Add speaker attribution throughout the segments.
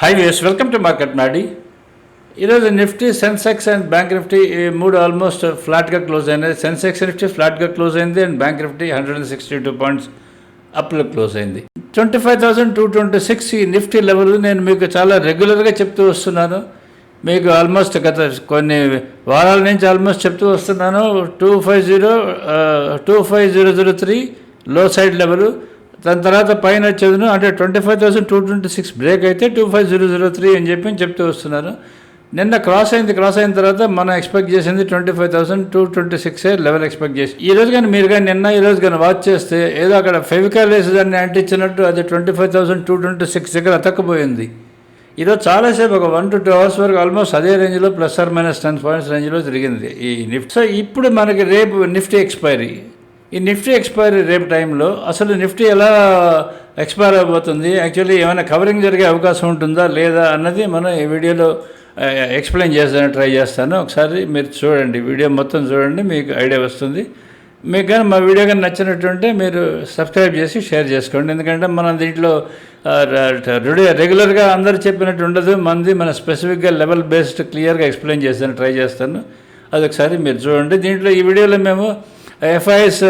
Speaker 1: Hi views welcome to market నాడి ఈరోజు Nifty Sensex and bank Nifty ఈ మూడు ఆల్మోస్ట్ ఫ్లాట్గా క్లోజ్ అయినాయి. సెన్సెక్స్ నిఫ్టీ ఫ్లాట్గా క్లోజ్ అయింది and bank Nifty hundred and sixty two points అప్లో close అయింది. Twenty five thousand two twenty six ఈ నిఫ్టీ లెవెల్ నేను మీకు చాలా రెగ్యులర్గా చెప్తూ వస్తున్నాను. మీకు ఆల్మోస్ట్ గత కొన్ని వారాల నుంచి ఆల్మోస్ట్ చెప్తూ వస్తున్నాను. Two five zero two five zero zero three low side level దాని తర్వాత పైన వచ్చేది అంటే twenty five thousand two twenty six break అయితే two five zero zero three అని చెప్పి చెప్తూ వస్తున్నారు. నిన్న క్రాస్ అయింది క్రాస్ అయిన తర్వాత మనం ఎక్స్పెక్ట్ చేసింది twenty five thousand two twenty six level expect చేసి. ఈ రోజు కానీ మీరు కానీ నిన్న ఈ రోజు కానీ వాచ్ చేస్తే ఏదో అక్కడ ఫెవికాల్ వేసి దాన్ని అంటించినట్టు అది twenty five thousand two twenty six దగ్గర అతక్కపోయింది. ఈరోజు చాలాసేపు ఒక వన్ టు టూ అవర్స్ వరకు ఆల్మోస్ట్ అదే రేంజ్లో plus or minus ten points రేంజ్లో తిరిగింది ఈ నిఫ్టీ. సో ఇప్పుడు మనకి రేపు నిఫ్టీ ఎక్స్పైరీ ఈ నిఫ్టీ ఎక్స్పైరీ రేపు టైంలో అసలు నిఫ్టీ ఎలా ఎక్స్పైర్ అయిపోతుంది యాక్చువల్లీ ఏమైనా కవరింగ్ జరిగే అవకాశం ఉంటుందా లేదా అన్నది మనం ఈ వీడియోలో ఎక్స్ప్లెయిన్ చేస్తాను ట్రై చేస్తాను. ఒకసారి మీరు చూడండి వీడియో మొత్తం చూడండి మీకు ఐడియా వస్తుంది. మీకు కానీ మా వీడియో కానీ నచ్చినట్టుంటే మీరు సబ్స్క్రైబ్ చేసి షేర్ చేసుకోండి. ఎందుకంటే మనం దీంట్లో రెగ్యులర్గా అందరు చెప్పినట్టు ఉండదు. మంది మన స్పెసిఫిక్గా లెవెల్ బేస్డ్ క్లియర్గా ఎక్స్ప్లెయిన్ చేస్తాను ట్రై చేస్తాను. అదొకసారి మీరు చూడండి. దీంట్లో ఈ వీడియోలో మేము ఎఫ్ఐఎస్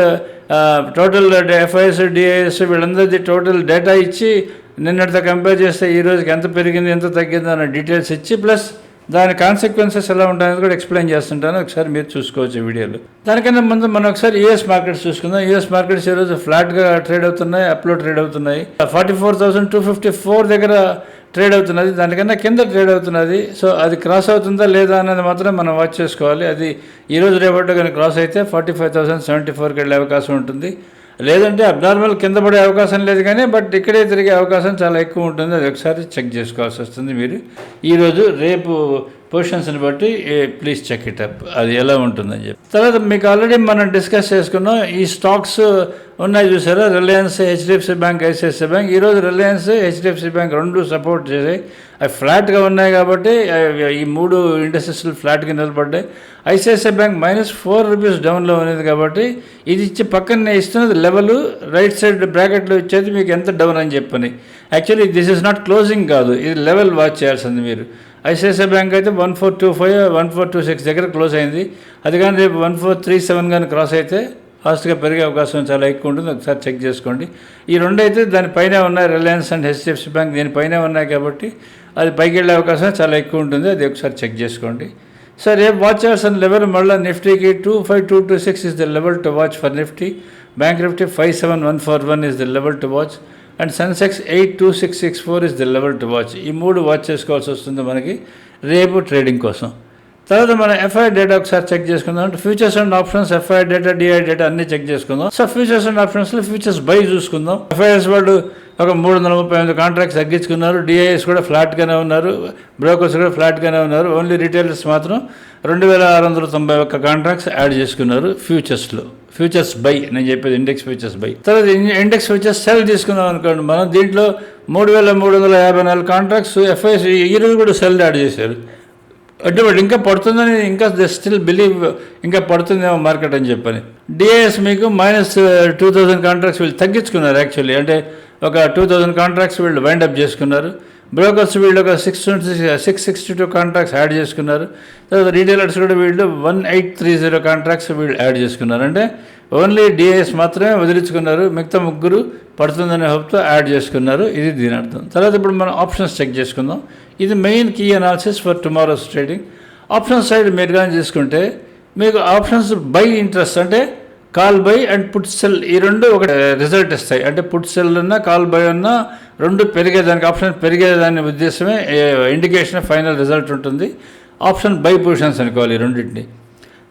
Speaker 1: టోటల్ ఎఫ్ఐఎస్ డిఐఎస్ వీళ్ళందరిది టోటల్ డేటా ఇచ్చి నిన్నటితో కంపేర్ చేస్తే ఈ రోజుకి ఎంత పెరిగింది ఎంత తగ్గింది అన్న డీటెయిల్స్ ఇచ్చి ప్లస్ దాని కాన్సిక్వెన్సెస్ ఎలా ఉంటాయని కూడా ఎక్స్ప్లెయిన్ చేస్తుంటాను. ఒకసారి మీరు చూసుకోవచ్చు వీడియోలో. దానికన్నా ముందు మనం ఒకసారి యూఎస్ మార్కెట్స్ చూసుకుందాం. యూఎస్ మార్కెట్స్ ఈరోజు ఫ్లాట్గా ట్రేడ్ అవుతున్నాయి అప్లో ట్రేడ్ అవుతున్నాయి. Forty four thousand two fifty four దగ్గర ట్రేడ్ అవుతున్నది. దానికన్నా కింద ట్రేడ్ అవుతున్నది. సో అది క్రాస్ అవుతుందా లేదా అనేది మాత్రం మనం వాచ్ చేసుకోవాలి. అది ఈ రోజు రేపటి కానీ క్రాస్ అయితే ఫార్టీ ఫైవ్ థౌసండ్ సెవెంటీ ఫోర్కి వెళ్ళే అవకాశం ఉంటుంది. లేదంటే అబ్నార్మల్ కింద పడే అవకాశం లేదు కానీ బట్ ఇక్కడే తిరిగే అవకాశం చాలా ఎక్కువ ఉంటుంది. అది ఒకసారి చెక్ చేసుకోవాల్సి వస్తుంది మీరు. ఈరోజు రేపు పొజిషన్స్ని బట్టి ప్లీజ్ చెక్ ఇట్ అప్. అది ఎలా ఉంటుందని చెప్పి. తర్వాత మీకు ఆల్రెడీ మనం డిస్కస్ చేసుకున్నాం ఈ స్టాక్స్ ఉన్నాయి చూసారా? Reliance HDFC Bank ICICI Bank. ఈరోజు రిలయన్స్ హెచ్డిఎఫ్సి బ్యాంక్ రెండు సపోర్ట్ చేసాయి అవి ఫ్లాట్గా ఉన్నాయి కాబట్టి ఈ మూడు ఇండస్ట్రీస్లు ఫ్లాట్గా నిలబడ్డాయి. ICICI bank minus four rupees డౌన్లో ఉన్నది కాబట్టి ఇది ఇచ్చి పక్కనే ఇస్తున్నది లెవెల్ రైట్ సైడ్ బ్రాకెట్లో ఇచ్చేది మీకు ఎంత డౌన్ అని చెప్పని. Actually this is not closing కాదు. ఇది లెవెల్ వాచ్ చేయాల్సింది మీరు. ఐసిఐసిఐ బ్యాంక్ అయితే one four two five one four two six దగ్గర క్లోజ్ అయింది. అది కానీ రేపు వన్ ఫోర్ త్రీ సెవెన్ కానీ క్రాస్ అయితే ఫాస్ట్గా పెరిగే అవకాశం చాలా ఎక్కువ ఉంటుంది. ఒకసారి చెక్ చేసుకోండి. ఈ రెండు అయితే దానిపైనే ఉన్నాయి. రిలయన్స్ అండ్ హెచ్డిఎఫ్సి బ్యాంక్ దీనిపైనే ఉన్నాయి కాబట్టి అది పైకి వెళ్ళే అవకాశం చాలా ఎక్కువ ఉంటుంది. అది ఒకసారి చెక్ చేసుకోండి. సో రేపు వాచ్ చేయాల్సిన లెవెల్ మళ్ళీ నిఫ్టీకి two five two two six is the level to watch for Nifty bank Nifty five seven one four one is the level to watch and Sensex eight two six six four is the level to watch. ఈ మూడు watch చేసుకోవాల్సి వస్తుంది మనకి రేపు trading కోసం. తర్వాత మనం f i data ఒకసారి చెక్ చేసుకుందాం. అంటే futures and options FI data DI data అన్ని చెక్ చేసుకుందాం. సో ఫ్యూచర్స్ అండ్ ఆప్షన్స్లో ఫ్యూచర్స్ బై చూసుకుందాం. ఎఫ్ఐఎస్ వాళ్ళు ఒక మూడు వందల ముప్పై ఎనిమిది కాంట్రాక్ట్స్ తగ్గించుకున్నారు. డిఐఎస్ కూడా ఫ్లాట్గానే ఉన్నారు. బ్రోకర్స్ కూడా ఫ్లాట్గానే ఉన్నారు. ఓన్లీ రిటైలర్స్ మాత్రం రెండు వేల ఆరు వందల తొంభై ఒక్క కాంట్రాక్ట్స్ యాడ్ చేసుకున్నారు ఫ్యూచర్స్లో. ఫ్యూచర్స్ బై నేను చెప్పేది ఇండెక్స్ ఫ్యూచర్స్ బై తర్వాత ఇండెక్స్ ఫ్యూచర్స్ సెల్ తీసుకుందాం అనుకోండి. మనం దీంట్లో మూడు వేల మూడు వందల యాభై నాలుగు కాంట్రాక్ట్స్ ఎఫ్ఐఎస్ ఈ రోజు కూడా సెల్ యాడ్ చేశారు. అటువంటి ఇంకా పడుతుందని ఇంకా దే స్టిల్ బిలీవ్ ఇంకా పడుతుందేమో మార్కెట్ అని చెప్పని. డిఏఎస్ మీకు మైనస్ టూ థౌజండ్ కాంట్రాక్ట్స్ వీళ్ళు తగ్గించుకున్నారు యాక్చువల్లీ అంటే ఒక టూ థౌజండ్ కాంట్రాక్ట్స్ వీళ్ళు వైండ్ అప్ చేసుకున్నారు. బ్రోకర్స్ వీళ్ళు ఒక six six sixty two contracts add చేసుకున్నారు. తర్వాత రీటైలర్స్ కూడా వీళ్ళు one eight three zero contracts వీళ్ళు యాడ్ చేసుకున్నారు. అంటే ఓన్లీ డిఏఎస్ మాత్రమే వదిలించుకున్నారు. మిగతా ముగ్గురు పడుతుందనే హోప్తో యాడ్ చేసుకున్నారు. ఇది దీని అర్థం. తర్వాత ఇప్పుడు మనం ఆప్షన్స్ చెక్ చేసుకుందాం. ఇది main key analysis for tomorrow's trading option side మీరు కానీ తీసుకుంటే మీకు ఆప్షన్స్ బై ఇంట్రెస్ట్ అంటే call buy and put sell ఈ రెండు ఒక రిజల్ట్ ఇస్తాయి. అంటే పుట్ సెల్ ఉన్నా కాల్ బై ఉన్నా రెండు పెరిగేదానికి ఆప్షన్ పెరిగేదాని ఉద్దేశమే ఇండికేషన్ ఫైనల్ రిజల్ట్ ఉంటుంది. ఆప్షన్ బై పొజిషన్స్ అనుకోవాలి ఈ రెండింటిని.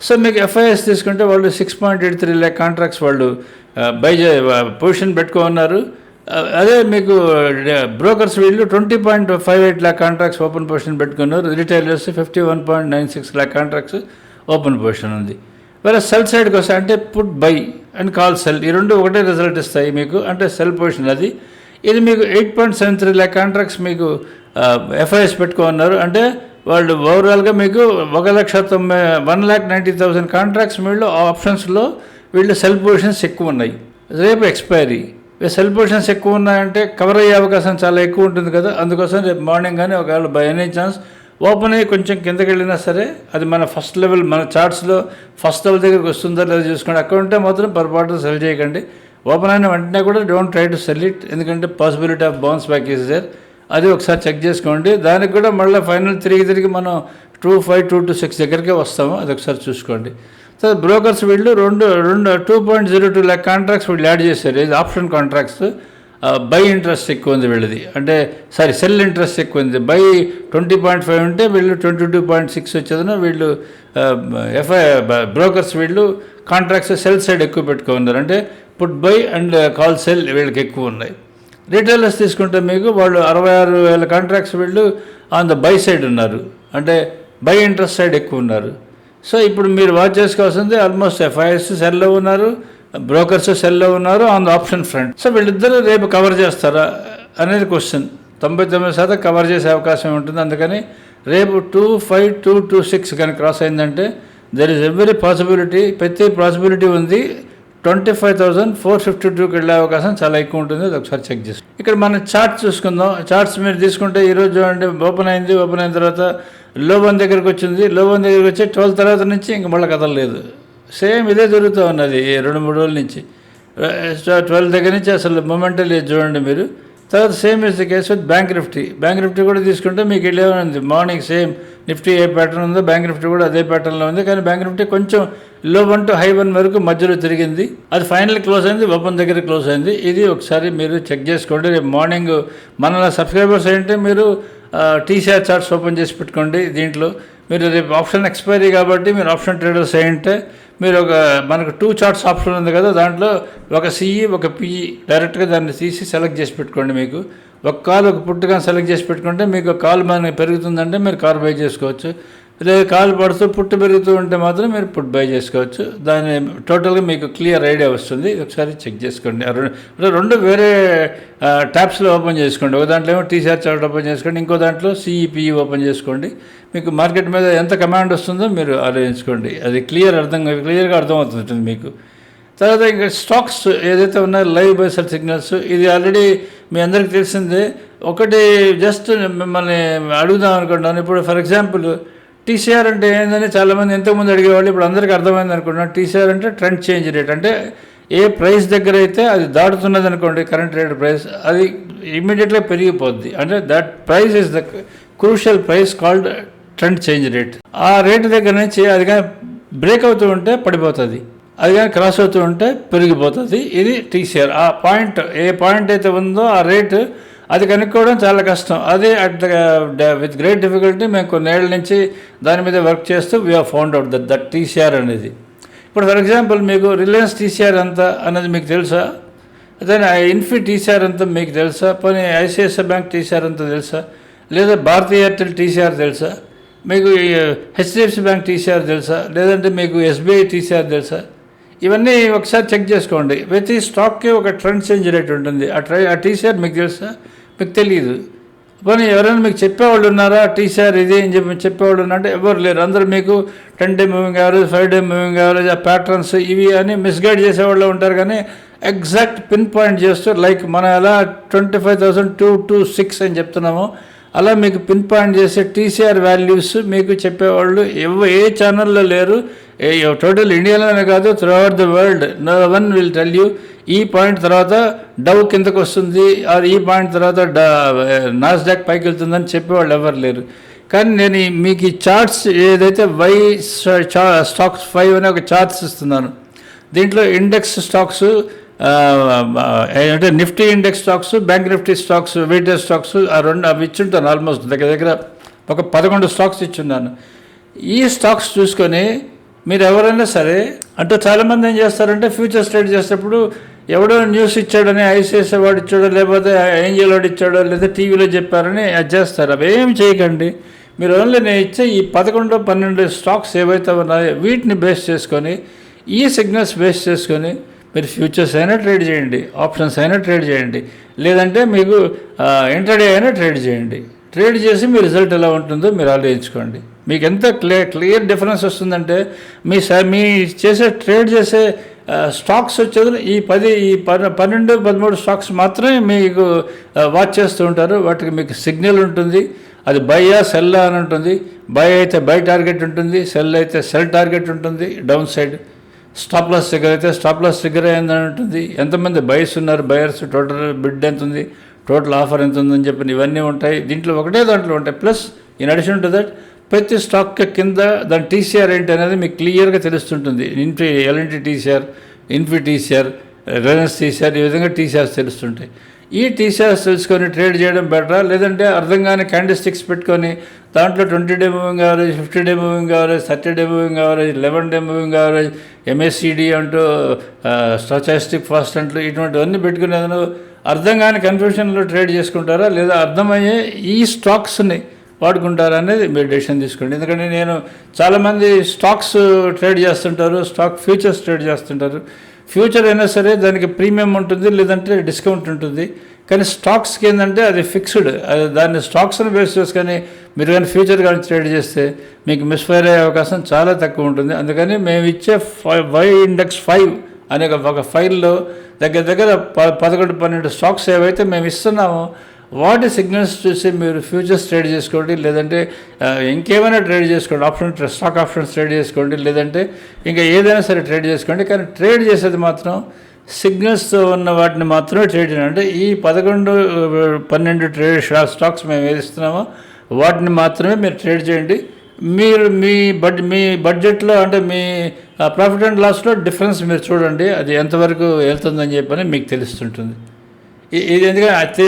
Speaker 1: సో మీకు ఎఫ్ఐఎస్ తీసుకుంటే వాళ్ళు six point eight three lakh contracts వాళ్ళు బై పొజిషన్ పెట్టుకోన్నారు అదే మీకు బ్రోకర్స్ వీళ్ళు twenty point five eight lakh contracts open position పెట్టుకున్నారు. Retailers fifty one point nine six lakh contracts open position ఉంది. వేరే సెల్ సైడ్కి వస్తే అంటే put buy and call sell ఈ రెండు ఒకటే రిజల్ట్ ఇస్తాయి మీకు. అంటే సెల్ పొజిషన్ అది. ఇది మీకు eight point seven three lakh contracts మీకు ఎఫ్ఐఎస్ పెట్టుకున్నారు అంటే వాళ్ళు ఓవరాల్గా మీకు ఒక లక్ష తొంభై one lakh ninety thousand contracts వీళ్ళు ఆప్షన్స్లో వీళ్ళు సెల్ పొజిషన్స్ ఎక్కువ ఉన్నాయి. రేపు ఎక్స్పైరీ సెల్ పొజిషన్స్ ఎక్కువ ఉన్నాయంటే కవర్ అయ్యే అవకాశం చాలా ఎక్కువ ఉంటుంది కదా. అందుకోసం రేపు మార్నింగ్ కానీ ఒకవేళ బై ఎనీ ఛాన్స్ ఓపెన్ అయ్యి కొంచెం కిందకి వెళ్ళినా సరే అది మన ఫస్ట్ లెవెల్ మన చార్ట్స్లో ఫస్ట్ లెవెల్ దగ్గరికి వస్తుందో లేదో చూసుకోండి. అక్కడ ఉంటే మాత్రం పొరపాటు సెల్ చేయకండి. ఓపెన్ అయిన వెంటనే కూడా don't try to sell it ఎందుకంటే possibility of bounce back is there. అది ఒకసారి చెక్ చేసుకోండి. దానికి కూడా మళ్ళీ ఫైనల్ తిరిగి తిరిగి మనం two five two two six దగ్గరికే వస్తాము. అది ఒకసారి చూసుకోండి. తర్వాత బ్రోకర్స్ వీళ్ళు రెండు రెండు two point zero two lakh contracts వీళ్ళు యాడ్ చేశారు. ఇది ఆప్షన్ కాంట్రాక్ట్స్. బై ఇంట్రెస్ట్ ఎక్కువ ఉంది వీళ్ళది. అంటే సారీ సెల్ ఇంట్రెస్ట్ ఎక్కువ ఉంది. బై ట్వంటీ పాయింట్ ఫైవ్ ఉంటే వీళ్ళు ట్వంటీ టూ పాయింట్ సిక్స్ వచ్చేదన వీళ్ళు ఎఫ్ఐ బ్రోకర్స్ వీళ్ళు కాంట్రాక్ట్స్ సెల్ సైడ్ ఎక్కువ పెట్టుకున్నారు అంటే put buy and call sell వీళ్ళకి ఎక్కువ ఉన్నాయి. రీటైలర్స్ తీసుకుంటే మీకు వాళ్ళు అరవై ఆరు వేల కాంట్రాక్ట్స్ వీళ్ళు ఆన్ ద బై సైడ్ ఉన్నారు. అంటే బై ఇంట్రెస్ట్ సైడ్ ఎక్కువ ఉన్నారు. సో ఇప్పుడు మీరు వాచ్ చేసుకోవాల్సింది ఆల్మోస్ట్ ఎఫ్ఐఎస్ సెల్లో ఉన్నారు. బ్రోకర్స్ సెల్లో ఉన్నారు on the option front so వీళ్ళిద్దరూ రేపు కవర్ చేస్తారా అనేది క్వశ్చన్ తొంభై తొమ్మిది శాతం కవర్ చేసే అవకాశం ఉంటుంది. అందుకని రేపు two five two two six కానీ క్రాస్ అయిందంటే దెర్ ఇస్ ఎవ్రీ పాసిబిలిటీ ప్రతి పాసిబిలిటీ ఉంది. Twenty five thousand four fifty టూకి వెళ్ళే అవకాశం చాలా ఎక్కువ ఉంటుంది. అది ఒకసారి చెక్ చేసి. ఇక్కడ మనం చార్ట్స్ చూసుకుందాం. చార్ట్స్ మీరు తీసుకుంటే ఈరోజు చూడండి ఓపెన్ అయింది ఓపెన్ అయిన తర్వాత లో వన్ దగ్గరికి వచ్చింది. లో వన్ దగ్గరికి వచ్చి ట్వెల్వ్ తర్వాత నుంచి ఇంక మళ్ళీ కదలలేదు సేమ్ ఇదే జరుగుతూ ఉన్నది ఈ రెండు మూడు రోజుల నుంచి. ట్వెల్వ్ దగ్గర నుంచి అసలు మొమెంటల్ చూడండి మీరు. తర్వాత same is the case with bank Nifty bank Nifty కూడా తీసుకుంటే మీకు ఇల్లే ఉంది? మార్నింగ్ సేమ్ నిఫ్టీ ఏ ప్యాటర్న్ ఉందో బ్యాంక్ నిఫ్టీ కూడా అదే ప్యాటర్న్లో ఉంది. కానీ బ్యాంక్ నిఫ్టీ కొంచెం లో వన్ టు హై వన్ వరకు మధ్యలో తిరిగింది. అది ఫైనల్ క్లోజ్ అయింది ఓపెన్ దగ్గర క్లోజ్ అయింది. ఇది ఒకసారి మీరు చెక్ చేసుకోండి. రేపు మార్నింగ్ మన సబ్స్క్రైబర్స్ ఏంటంటే మీరు టీసీఆర్ చార్ట్స్ ఓపెన్ చేసి పెట్టుకోండి దీంట్లో. మీరు రేపు ఆప్షన్ ఎక్స్పైరీ కాబట్టి మీరు ఆప్షన్ ట్రేడర్స్ ఏంటంటే మీరు ఒక మనకు టూ చార్ట్స్ ఆప్షన్ ఉంది కదా దాంట్లో ఒక సిఈ ఒక పిఈ డైరెక్ట్గా దాన్ని తీసి సెలెక్ట్ చేసి పెట్టుకోండి మీకు. ఒక కాల్ ఒక పుట్టుగా సెలెక్ట్ చేసి పెట్టుకుంటే మీకు కాల్ మనకి పెరుగుతుందంటే మీరు కాల్ బై చేసుకోవచ్చు. లేదు కాలు పడుతూ పుట్టు పెరుగుతూ ఉంటే మాత్రం మీరు పుట్ బై చేసుకోవచ్చు. దాని టోటల్గా మీకు క్లియర్ ఐడియా వస్తుంది. ఒకసారి చెక్ చేసుకోండి. రెండు వేరే ట్యాబ్స్లో ఓపెన్ చేసుకోండి. ఒక దాంట్లో ఏమో టీసీఆర్ చార్ట్ ఓపెన్ చేసుకోండి. ఇంకో దాంట్లో సిఈపిఈ ఓపెన్ చేసుకోండి. మీకు మార్కెట్ మీద ఎంత కమాండ్ వస్తుందో మీరు ఆలోచించుకోండి. అది క్లియర్ అర్థం క్లియర్గా అర్థమవుతుంది మీకు. తర్వాత ఇంకా స్టాక్స్ ఏదైతే ఉన్నాయో లైవ్ బైసల్ సిగ్నల్స్ ఇది ఆల్రెడీ మీ అందరికీ తెలిసిందే. ఒకటి జస్ట్ మిమ్మల్ని అడుగుదాం అనుకుంటాను. ఇప్పుడు ఫర్ ఎగ్జాంపుల్ టీసీఆర్ అంటే ఏంటని చాలామంది ఎంతోమంది అడిగేవాళ్ళు ఇప్పుడు అందరికీ అర్థమైంది అనుకుంటున్నాను. టీసీఆర్ అంటే ట్రెండ్ చేంజ్ రేట్ అంటే ఏ ప్రైస్ దగ్గర అయితే అది దాటుతున్నది అనుకోండి కరెంట్ రేట్ ప్రైస్ అది ఇమీడియట్గా పెరిగిపోద్ది. అంటే that price is the crucial price called trend change rate ఆ రేట్ దగ్గర నుంచి అది కానీ బ్రేక్ అవుతూ ఉంటే పడిపోతుంది. అది కానీ క్రాస్ అవుతూ ఉంటే పెరిగిపోతుంది. ఇది టీసీఆర్. ఆ పాయింట్ ఏ పాయింట్ అయితే ఉందో ఆ రేటు అది కనుక్కోవడం చాలా కష్టం. అదే at the with great difficulty మేము కొన్నేళ్ళ నుంచి దాని మీద వర్క్ చేస్తూ we found out that that TCR అనేది. ఇప్పుడు ఫర్ ఎగ్జాంపుల్ మీకు రిలయన్స్ టీసీఆర్ ఎంత అనేది మీకు తెలుసా? అదే ఇన్ఫీ టీసీఆర్ అంతా మీకు తెలుసా? పోనీ ఐసిఐసిఐ బ్యాంక్ టీసీఆర్ అంతా తెలుసా? లేదా భారతీయ ఎయిర్టెల్ టీసీఆర్ తెలుసా? మీకు హెచ్డిఎఫ్సి బ్యాంక్ టీసీఆర్ తెలుసా? లేదంటే మీకు ఎస్బీఐ టీసీఆర్ తెలుసా? ఇవన్నీ ఒకసారి చెక్ చేసుకోండి. ప్రతి స్టాక్కి ఒక ట్రెండ్ చేంజ్ రేట్ ఉంటుంది. ఆ ట్రై ఆ టీసీఆర్ మీకు తెలుసా? మీకు తెలియదు పోనీ ఎవరైనా మీకు చెప్పేవాళ్ళు ఉన్నారా? టీసీఆర్ ఇది అని చెప్పి చెప్పేవాళ్ళు ఉన్నారంటే ఎవరు లేరు. అందరూ మీకు ten day moving average five day moving average ఆ ప్యాటర్న్స్ ఇవి అని మిస్గైడ్ చేసేవాళ్ళు ఉంటారు కానీ ఎగ్జాక్ట్ పిన్ పాయింట్ చేస్తూ లైక్ మనం ఎలా twenty five thousand two two six అని చెప్తున్నామో అలా మీకు పిన్ పాయింట్ చేసే టీసీఆర్ వాల్యూస్ మీకు చెప్పేవాళ్ళు ఎవ ఏ ఛానల్లో లేరు. ఏ టోటల్ ఇండియాలోనే కాదు through out the world no one will tell you ఈ పాయింట్ తర్వాత డవ్ కిందకు వస్తుంది. అది ఈ పాయింట్ తర్వాత నాస్డాక్ పైకి వెళ్తుందని చెప్పేవాళ్ళు ఎవరు లేరు. కానీ నేను మీకు ఈ చార్ట్స్ ఏదైతే వై స్టాక్స్ ఫైవ్ అనే ఒక చార్ట్స్ ఇస్తున్నాను. దీంట్లో ఇండెక్స్ స్టాక్స్ అంటే Nifty index stocks bank Nifty stocks weighted stocks ఆ రెండు అవి ఇచ్చుంటాను ఆల్మోస్ట్ దగ్గర దగ్గర ఒక పదకొండు స్టాక్స్ ఇచ్చున్నాను. ఈ స్టాక్స్ చూసుకొని మీరు ఎవరైనా సరే అంటే చాలామంది ఏం చేస్తారంటే ఫ్యూచర్స్ ట్రేడ్ చేసేటప్పుడు ఎవడో న్యూస్ ఇచ్చాడని ఐసిఐసిఐ వాడు ఇచ్చాడో లేకపోతే ఏంజిల్ వాడు ఇచ్చాడో లేదా టీవీలో చెప్పారని అది చేస్తారు. అవి ఏం చేయకండి. మీరు ఓన్లీ నేను ఇచ్చే ఈ పదకొండు పన్నెండు స్టాక్స్ ఏవైతే ఉన్నాయో వీటిని బేస్ చేసుకొని ఈ సిగ్నల్స్ బేస్ చేసుకొని మీరు ఫ్యూచర్స్ అయినా ట్రేడ్ చేయండి ఆప్షన్స్ అయినా ట్రేడ్ చేయండి. లేదంటే మీకు ఇంటర్డే అయినా ట్రేడ్ చేయండి. ట్రేడ్ చేసి మీ రిజల్ట్ ఎలా ఉంటుందో మీరు ఆలోచించుకోండి. మీకు ఎంత క్లియర్ క్లియర్ డిఫరెన్స్ వస్తుందంటే మీ స మీ చేసే ట్రేడ్ చేసే స్టాక్స్ వచ్చేది ఈ పది ఈ పన్నెండు పదమూడు స్టాక్స్ మాత్రమే మీకు వాచ్ చేస్తూ ఉంటారు. వాటికి మీకు సిగ్నల్ ఉంటుంది. అది బయ్యా సెల్ అని ఉంటుంది. బై అయితే బై టార్గెట్ ఉంటుంది. సెల్ అయితే సెల్ టార్గెట్ ఉంటుంది. డౌన్ సైడ్ స్టాప్ లాస్ దగ్గర అయితే స్టాప్ లాస్ దగ్గర ఏందని ఉంటుంది ఎంతమంది బయర్స్ ఉన్నారు? బయర్స్ టోటల్ బిడ్ ఎంత ఉంది టోటల్ ఆఫర్ ఎంత ఉందని చెప్పి ఇవన్నీ ఉంటాయి. దీంట్లో ఒకటే దాంట్లో ఉంటాయి. Plus in addition to that ప్రతి స్టాక్ కింద దాని టీసీఆర్ ఏంటి అనేది మీకు క్లియర్గా తెలుస్తుంటుంది. Infy L&T TCR Infy TCR Reliance TCR ఈ విధంగా టీసీఆర్స్ తెలుస్తుంటాయి. ఈ టీసీఆర్స్ తెలుసుకొని ట్రేడ్ చేయడం బెటరా? లేదంటే అర్థం కాని క్యాండిల్ స్టిక్స్ పెట్టుకొని దాంట్లో twenty day moving average fifty day moving average thirty day moving average eleven day moving average MSCD అంటూ స్టాచాస్టిక్ ఫాస్ట్ అంటూ ఇటువంటివన్నీ పెట్టుకుని అతను అర్థం కాని కన్ఫ్యూషన్లో ట్రేడ్ చేసుకుంటారా లేదా అర్థమయ్యే ఈ స్టాక్స్ని వాడుకుంటారా అనేది మీరు డెసిషన్ తీసుకోండి. ఎందుకంటే నేను చాలామంది స్టాక్స్ ట్రేడ్ చేస్తుంటారు స్టాక్ ఫ్యూచర్స్ ట్రేడ్ చేస్తుంటారు. ఫ్యూచర్ అయినా సరే దానికి ప్రీమియం ఉంటుంది లేదంటే డిస్కౌంట్ ఉంటుంది. కానీ స్టాక్స్కి ఏంటంటే అది ఫిక్స్డ్. అది దాన్ని స్టాక్స్ని బేస్ చేసుకొని మీరు కానీ ఫ్యూచర్ కానీ ట్రేడ్ చేస్తే మీకు మిస్ఫైర్ అయ్యే అవకాశం చాలా తక్కువ ఉంటుంది. అందుకని మేము ఇచ్చే ఫైవ్ వై ఇండెక్స్ ఫైవ్ అనే ఒక- ఫైల్లో దగ్గర దగ్గర ప పదకొండు పన్నెండు స్టాక్స్ ఏవైతే మేము ఇస్తున్నామో వాటి సిగ్నల్స్ చూసి మీరు ఫ్యూచర్స్ ట్రేడ్ చేసుకోండి. లేదంటే ఇంకేమైనా ట్రేడ్ చేసుకోండి. ఆప్షన్ స్టాక్ ఆప్షన్స్ ట్రేడ్ చేసుకోండి. లేదంటే ఇంకా ఏదైనా సరే ట్రేడ్ చేసుకోండి. కానీ ట్రేడ్ చేసేది మాత్రం సిగ్నల్స్తో ఉన్న వాటిని మాత్రమే ట్రేడ్ చేయండి. అంటే ఈ పదకొండు పన్నెండు ట్రేడ్ స్టాక్స్ మేము ఏది ఇస్తున్నామో వాటిని మాత్రమే మీరు ట్రేడ్ చేయండి. మీరు మీ బడ్ మీ బడ్జెట్లో అంటే మీ ప్రాఫిట్ అండ్ లాస్లో డిఫరెన్స్ మీరు చూడండి. అది ఎంతవరకు వెళ్తుందని చెప్పని మీకు తెలుస్తుంటుంది. ఇది ఎందుకంటే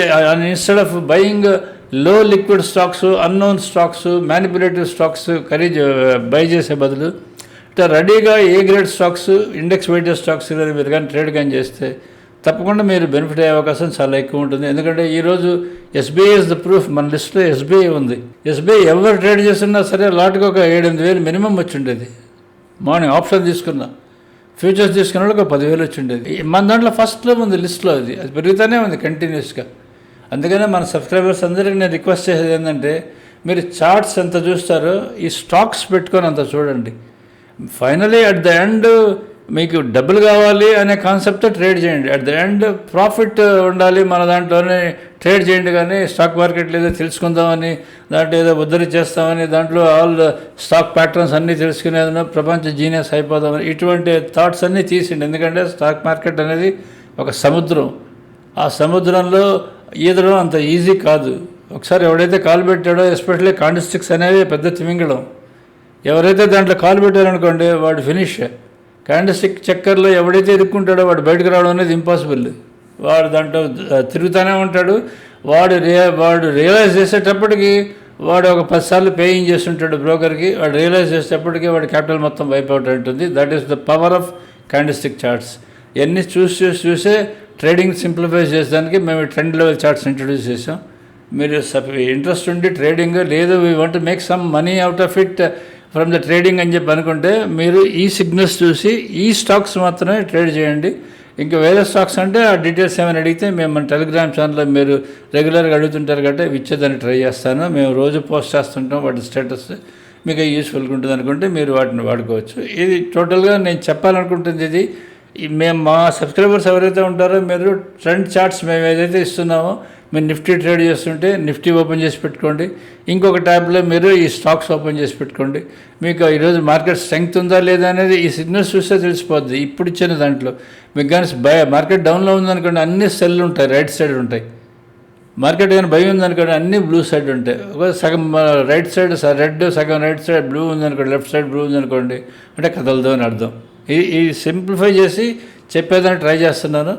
Speaker 1: instead of బయింగ్లో liquid stocks unknown stocks manipulative stocks ఖరీదు బై చేసే బదులు రెడీగా A grade stocks index weighted stocks కానీ మీరు కానీ ట్రేడ్ కానీ చేస్తే తప్పకుండా మీరు బెనిఫిట్ అయ్యే అవకాశం చాలా ఎక్కువ ఉంటుంది. ఎందుకంటే ఈరోజు ఎస్బీఐ ఇస్ ద ప్రూఫ్ మన లిస్ట్లో ఎస్బీఐ ఉంది. ఎస్బీఐ ఎవరు ట్రేడ్ చేస్తున్నా సరే లాట్కి ఒక ఏడెనిమిది వేలు మినిమం వచ్చి ఉండేది. మార్నింగ్ ఆప్షన్ తీసుకున్నా. ఫ్యూచర్స్ తీసుకున్న వాళ్ళకి ఒక పదివేలు వచ్చి ఉండేది. మన దాంట్లో ఫస్ట్లో ఉంది లిస్ట్లో అది. అది పెరుగుతూనే ఉంది కంటిన్యూస్గా అందుకనే మన సబ్స్క్రైబర్స్ అందరికీ నేను రిక్వెస్ట్ చేసేది ఏంటంటే మీరు చార్ట్స్ ఎంత చూస్తారో ఈ స్టాక్స్ పెట్టుకొని అంత చూడండి. ఫైనలీ అట్ ద ఎండ్ మీకు డబ్బులు కావాలి అనే కాన్సెప్ట్తో ట్రేడ్ చేయండి. అట్ ద ఎండ్ ప్రాఫిట్ ఉండాలి మన దాంట్లోనే ట్రేడ్ చేయండి కానీ స్టాక్ మార్కెట్ ఏదో తెలుసుకుందామని దాంట్లో ఏదో ఉద్ధరి చేస్తామని దాంట్లో ఆల్ స్టాక్ ప్యాటర్న్స్ అన్నీ తెలుసుకునేది ప్రపంచ జీనియస్ అయిపోదామని ఇటువంటి థాట్స్ అన్నీ తీసిండి. ఎందుకంటే స్టాక్ మార్కెట్ అనేది ఒక సముద్రం. ఆ సముద్రంలో ఈదడం అంత ఈజీ కాదు. ఒకసారి ఎవడైతే కాలు పెట్టాడో ఎస్పెషల్లీ కాండిస్టిక్స్ అనేవి పెద్ద తిమింగడం ఎవరైతే దాంట్లో కాలు పెట్టారనుకోండి వాడు ఫినిష్ క్యాండిస్టిక్ చక్కర్లో ఎవడైతే ఇరుక్కుంటాడో వాడు బయటకు రావడం అనేది ఇంపాసిబుల్ వాడు దాంట్లో తిరుగుతూనే ఉంటాడు. వాడు రియా వాడు రియలైజ్ చేసేటప్పటికి వాడు ఒక పదిసార్లు పేయింగ్ చేస్తుంటాడు బ్రోకర్కి. వాడు రియలైజ్ చేసేటప్పటికి వాడి క్యాపిటల్ మొత్తం వైప్ అవుట్ ఉంటుంది. That is the power of candlestick charts ఇవన్నీ చూసి చూసి చూసే ట్రేడింగ్ సింప్లిఫై చేసేదానికి మేము ట్రెండ్ లెవెల్ చార్ట్స్ ఇంట్రడ్యూస్ చేసాం మీరు ఇంట్రెస్ట్ ఉండి ట్రేడింగ్ లేదు we want make some money out of it from the trading అని చెప్పి అనుకుంటే మీరు ఈ సిగ్నల్స్ చూసి ఈ స్టాక్స్ మాత్రమే ట్రేడ్ చేయండి. ఇంకా వేరే స్టాక్స్ అంటే ఆ డీటెయిల్స్ ఏమైనా అడిగితే మేము మన టెలిగ్రామ్ ఛానల్లో మీరు రెగ్యులర్గా అడుగుతుంటారు కాబట్టి అవి ఇచ్చేదాన్ని ట్రై చేస్తాను. మేము రోజు పోస్ట్ చేస్తుంటాం వాటి స్టేటస్ మీకు యూస్ఫుల్గా ఉంటుంది అనుకుంటే మీరు వాటిని వాడుకోవచ్చు. ఇది టోటల్గా నేను చెప్పాలనుకుంటుంది ఇది మేము మా సబ్స్క్రైబర్స్ ఎవరైతే ఉంటారో మీరు ట్రెండ్ చార్ట్స్ మేము ఏదైతే ఇస్తున్నామో మీరు నిఫ్టీ ట్రేడ్ చేస్తుంటే నిఫ్టీ ఓపెన్ చేసి పెట్టుకోండి. ఇంకొక ట్యాబ్లో మీరు ఈ స్టాక్స్ ఓపెన్ చేసి పెట్టుకోండి. మీకు ఈరోజు మార్కెట్ స్ట్రెంగ్త్ ఉందా లేదా అనేది ఈ సిగ్నల్స్ చూస్తే తెలిసిపోద్ది. ఇప్పుడు ఇచ్చిన దాంట్లో మీకు కానీ భయ మార్కెట్ డౌన్లో ఉందనుకోండి అన్ని సెల్ ఉంటాయి రైట్ సైడ్ ఉంటాయి. మార్కెట్ కానీ భయం ఉందనుకోండి అన్ని బ్లూ సైడ్ ఉంటాయి. ఒక సగం రైట్ సైడ్ రెడ్ సగం రైట్ సైడ్ బ్లూ ఉందనుకోండి లెఫ్ట్ సైడ్ బ్లూ ఉందనుకోండి అంటే కదలదు అని అర్థం. ఇది ఇది సింప్లిఫై చేసి చెప్పేదాన్ని ట్రై చేస్తున్నాను.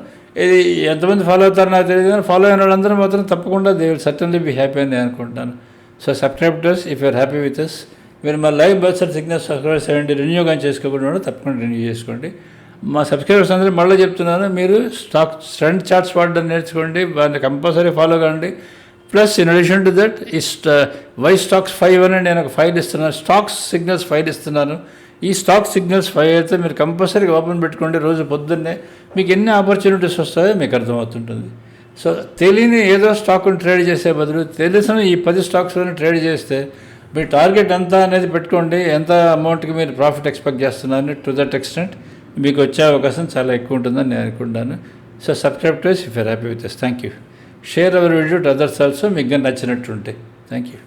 Speaker 1: ఇది ఎంతమంది ఫాలో అవుతారో నాకు తెలియదు కానీ ఫాలో అయిన వాళ్ళందరూ మాత్రం తప్పకుండా they will certainly be happy అని నేను అనుకుంటాను so subscribers if you're happy with us మీరు మా లైవ్ బర్త్ సిగ్నల్ సబ్స్క్రైబ్ చేయండి రెన్యూ కానీ చేసుకోకుండా తప్పకుండా రెన్యూ చేసుకోండి. మా సబ్స్క్రైబర్స్ అందరూ మళ్ళీ చెప్తున్నాను మీరు స్టాక్ స్ట్రెంట్ చార్ట్స్ వాడడం నేర్చుకోండి వాటిని కంపల్సరీ ఫాలో కాండి. Plus in addition to that ఈ వై స్టాక్స్ ఫైవ్ అని నేను ఒక ఫైల్ ఇస్తున్నాను స్టాక్స్ సిగ్నల్స్ ఫైల్ ఇస్తున్నాను. ఈ స్టాక్ సిగ్నల్స్ ఫైవ్ అయితే మీరు కంపల్సరీగా ఓపెన్ పెట్టుకోండి రోజు పొద్దున్నే. మీకు ఎన్ని ఆపర్చునిటీస్ వస్తాయో మీకు అర్థమవుతుంటుంది. సో తెలియని ఏదో స్టాక్ని ట్రేడ్ చేసే బదులు తెలిసిన ఈ పది స్టాక్స్లోనే ట్రేడ్ చేస్తే మీ టార్గెట్ ఎంత అనేది పెట్టుకోండి. ఎంత అమౌంట్కి మీరు ప్రాఫిట్ ఎక్స్పెక్ట్ చేస్తున్నారని టు దట్ ఎక్స్టెంట్ మీకు వచ్చే అవకాశం చాలా ఎక్కువ ఉంటుందని నేను అనుకుంటాను. So subscribe to if you're happy with thank you share our video to others also మీకు నచ్చినట్టు నచ్చినట్టుంటే. Thank you